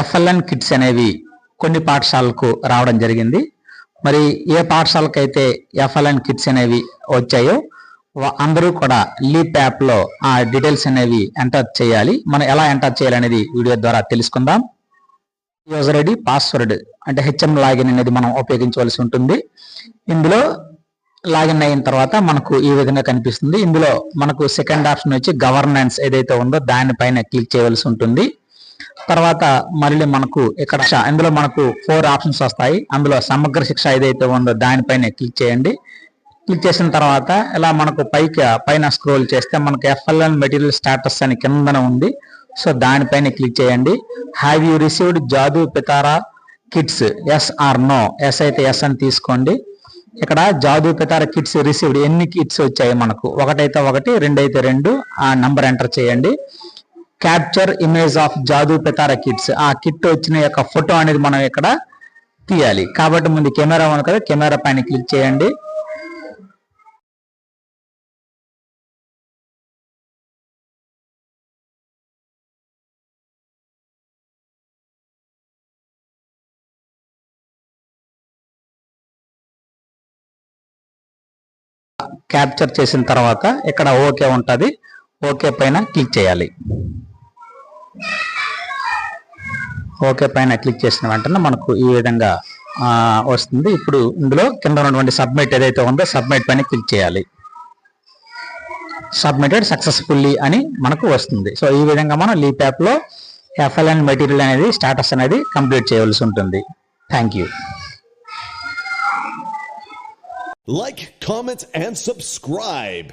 FLN kits అనేవి కొన్ని పాఠశాలకు రావడం జరిగింది. మరి ఏ పాఠశాలకైతే ఎఫ్ఎల్ఎన్ కిట్స్ అనేవి వచ్చాయో అందరూ కూడా లీప్ యాప్లో ఆ డీటెయిల్స్ అనేవి ఎంటర్ చేయాలి. మనం ఎలా ఎంటర్ చేయాలనేది వీడియో ద్వారా తెలుసుకుందాం. యూజర్ ఐడి పాస్వర్డ్ అంటే హెచ్ఎం లాగిన్ అనేది మనం ఉపయోగించవలసి ఉంటుంది. ఇందులో లాగిన్ అయిన తర్వాత మనకు ఈ విధంగా కనిపిస్తుంది. ఇందులో మనకు సెకండ్ ఆప్షన్ వచ్చి గవర్నెన్స్ ఏదైతే ఉందో దానిపైన క్లిక్ చేయవలసి ఉంటుంది. తర్వాత మళ్ళీ మనకు ఇక్కడ ఇందులో మనకు ఫోర్ ఆప్షన్స్ వస్తాయి. అందులో సమగ్ర శిక్ష ఏదైతే ఉందో దానిపైన క్లిక్ చేయండి. క్లిక్ చేసిన తర్వాత ఇలా మనకు పైకి పైన స్క్రోల్ చేస్తే మనకు ఎఫ్ఎల్ఎన్ మెటీరియల్ స్టాటస్ అని కిందన ఉంది. సో దానిపైన క్లిక్ చేయండి. Have you received Jadu Pitara kits yes or no yes అయితే ఎస్ అని తీసుకోండి. ఇక్కడ జాదు పితారా కిట్స్ రిసీవ్డ్ ఎన్ని కిట్స్ వచ్చాయి మనకు? ఒకటైతే ఒకటి రెండైతే రెండు ఆ నంబర్ ఎంటర్ చేయండి. Capture image of Jadu Pitara kits ఆ కిట్ వచ్చిన యొక్క ఫోటో అనేది మనం ఇక్కడ తీయాలి. కాబట్టి ముందు కెమెరా ఉంది కదా కెమెరా పైన క్లిక్ చేయండి. క్యాప్చర్ చేసిన తర్వాత ఇక్కడ ఓకే ఉంటుంది. ఓకే పైన క్లిక్ చేయాలి. ఓకే పైన క్లిక్ చేసిన వెంటనే మనకు ఈ విధంగా వస్తుంది. ఇప్పుడు ఇందులో కింద ఉన్నటువంటి సబ్మిట్ ఏదైతే ఉందో సబ్మిట్ పైన క్లిక్ చేయాలి. సబ్మిటెడ్ సక్సెస్ఫుల్లీ అని మనకు వస్తుంది. సో ఈ విధంగా మనం లీప్ యాప్లో ఎఫ్ఎల్ఎన్ మెటీరియల్ అనేది స్టాటస్ అనేది కంప్లీట్ చేయవలసి ఉంటుంది. Thank you. Like comment, and subscribe